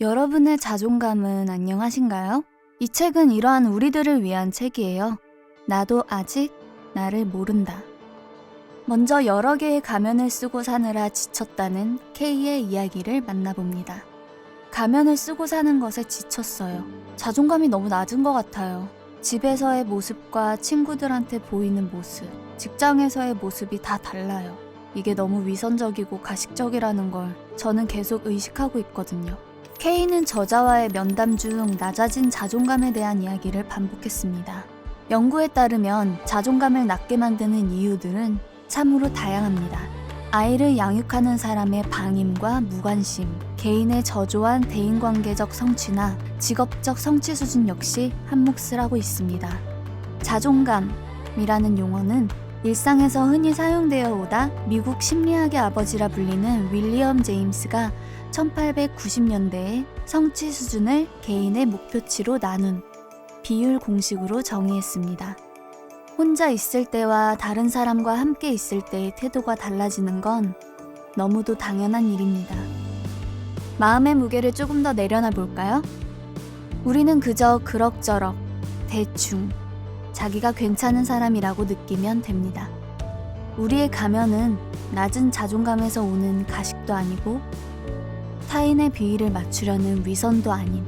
여러분의 자존감은 안녕하신가요? 이 책은 이러한 우리들을 위한 책이에요. 나도 아직 나를 모른다. 먼저 여러 개의 가면을 쓰고 사느라 지쳤다는 K의 이야기를 만나봅니다. 가면을 쓰고 사는 것에 지쳤어요. 자존감이 너무 낮은 것 같아요. 집에서의 모습과 친구들한테 보이는 모습, 직장에서의 모습이 다 달라요. 이게 너무 위선적이고 가식적이라는 걸 저는 계속 의식하고 있거든요. K는 저자와의 면담 중 낮아진 자존감에 대한 이야기를 반복했습니다. 연구에 따르면 자존감을 낮게 만드는 이유들은 참으로 다양합니다. 아이를 양육하는 사람의 방임과 무관심, 개인의 저조한 대인관계적 성취나 직업적 성취 수준 역시 한몫을 하고 있습니다. 자존감이라는 용어는 일상에서 흔히 사용되어 오다 미국 심리학의 아버지라 불리는 윌리엄 제임스가 1890년대에 성취 수준을 개인의 목표치로 나눈 비율 공식으로 정의했습니다. 혼자 있을 때와 다른 사람과 함께 있을 때의 태도가 달라지는 건 너무도 당연한 일입니다. 마음의 무게를 조금 더 내려놔 볼까요? 우리는 그저 그럭저럭, 대충, 자기가 괜찮은 사람이라고 느끼면 됩니다. 우리의 가면은 낮은 자존감에서 오는 가식도 아니고 타인의 비위를 맞추려는 위선도 아닌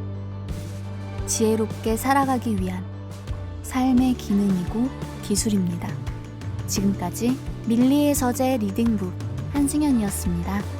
지혜롭게 살아가기 위한 삶의 기능이고 기술입니다. 지금까지 밀리의 서재 리딩북 한승현이었습니다.